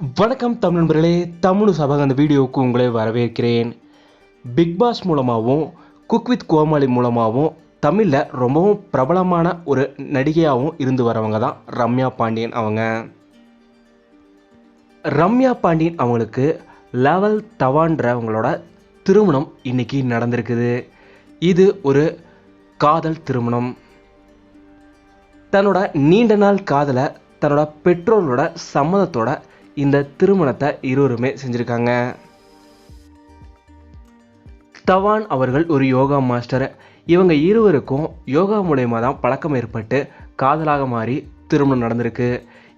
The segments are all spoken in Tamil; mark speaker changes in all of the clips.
Speaker 1: வணக்கம் தமிழ் நண்பர்களே தமிழ் சபக அந்த வீடியோவுக்கு உங்களை வரவேற்கிறேன். பிக் பாஸ் மூலமாகவும் குக் வித் கோமாளி மூலமாகவும் தமிழில் ரொம்பவும் பிரபலமான ஒரு நடிகையாகவும் இருந்து வரவங்க தான் ரம்யா பாண்டியன் அவங்க. ரம்யா பாண்டியன் அவங்களுக்கு லெவல் தவான்றவங்களோட திருமணம் இன்னைக்கு நடந்திருக்குது. இது ஒரு காதல் திருமணம். தன்னோட நீண்ட நாள் காதலை தன்னோட பெற்றோர்களோட சம்மதத்தோட இந்த திருமணத்தை இருவருமே செஞ்சுருக்காங்க. தவான் அவர்கள் ஒரு யோகா மாஸ்டர். இவங்க இருவருக்கும் யோகா மூலயமா தான் பழக்கம் ஏற்பட்டு காதலாக மாறி திருமணம் நடந்திருக்கு.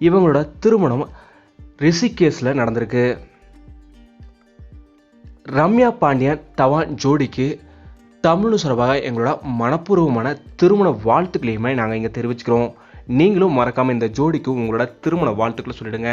Speaker 1: இவங்களோட திருமணம் ரிஷிகேஸில் நடந்திருக்கு. ரம்யா பாண்டியன் தவான் ஜோடிக்கு தமிழ் சார்பாக எங்களோட மனப்பூர்வமான திருமண வாழ்த்துக்களையுமே நாங்கள் இங்கே தெரிவிச்சுக்கிறோம். நீங்களும் மறக்காமல் இந்த ஜோடிக்கு உங்களோட திருமண வாழ்த்துக்களை சொல்லிடுங்க.